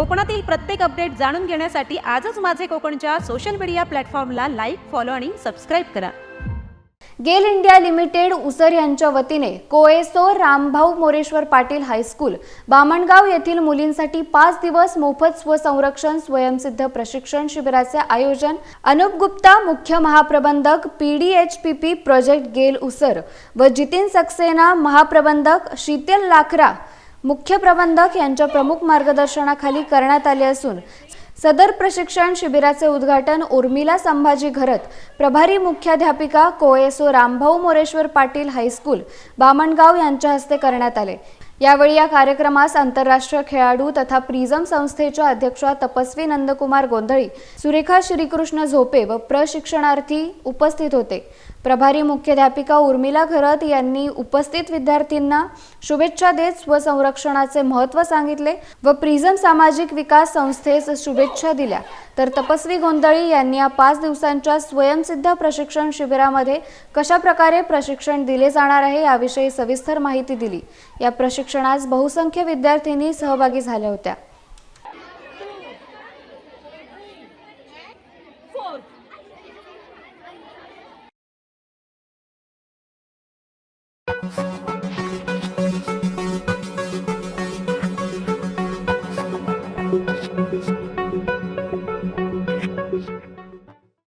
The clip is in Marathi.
कोकणातील प्रत्येक अपडेट जाणून घेण्यासाठी आजच माझे कोकणच्या सोशल मीडिया प्लॅटफॉर्मला लाईक फॉलो आणि सबस्क्राईब करा. गेल इंडिया लिमिटेड उसर यांच्या वतीने कोएसो रामभाऊ मोरेश्वर पाटील हायस्कूल बामणगाव येथील मुलींसाठी पाच दिवस मोफत स्वसंरक्षण स्वयंसिद्ध प्रशिक्षण शिबिराचे आयोजन अनुप गुप्ता मुख्य महाप्रबंधक P D H P P project GAIL Usar व जितीन सक्सेना महाप्रबंधक शीतल लाखरा मुख्य प्रबंधक यांच्या प्रमुख मार्गदर्शनाखाली करण्यात आले असून सदर प्रशिक्षण शिबिराचे उद्घाटन उर्मिला संभाजी घरत प्रभारी मुख्याध्यापिका कोएसो रामभाऊ मोरेश्वर पाटील हायस्कूल बामणगाव यांच्या हस्ते करण्यात आले. यावेळी या कार्यक्रमास आंतरराष्ट्रीय खेळाडू तथा प्रिझम संस्थेच्या अध्यक्षा तपस्वी नंदकुमार गोंधळी सुरेखा श्रीकृष्ण झोपे व प्रशिक्षणार्थी उपस्थित होते. प्रभारी मुख्याध्यापिका उर्मिला घरत यांनी उपस्थित विद्यार्थ्यांना शुभेच्छा देत स्वसंरक्षणाचे महत्त्व सांगितले व प्रिझम सामाजिक विकास संस्थेस शुभेच्छा दिल्या. तर तपस्वी गोंधळी यांनी या पाच दिवसांच्या स्वयंसिद्ध प्रशिक्षण शिबिरामध्ये कशा प्रकारे प्रशिक्षण दिले जाणार आहे याविषयी सविस्तर माहिती दिली. या प्रशिक्षणास बहुसंख्य विद्यार्थिनी सहभागी झाल्या होत्या.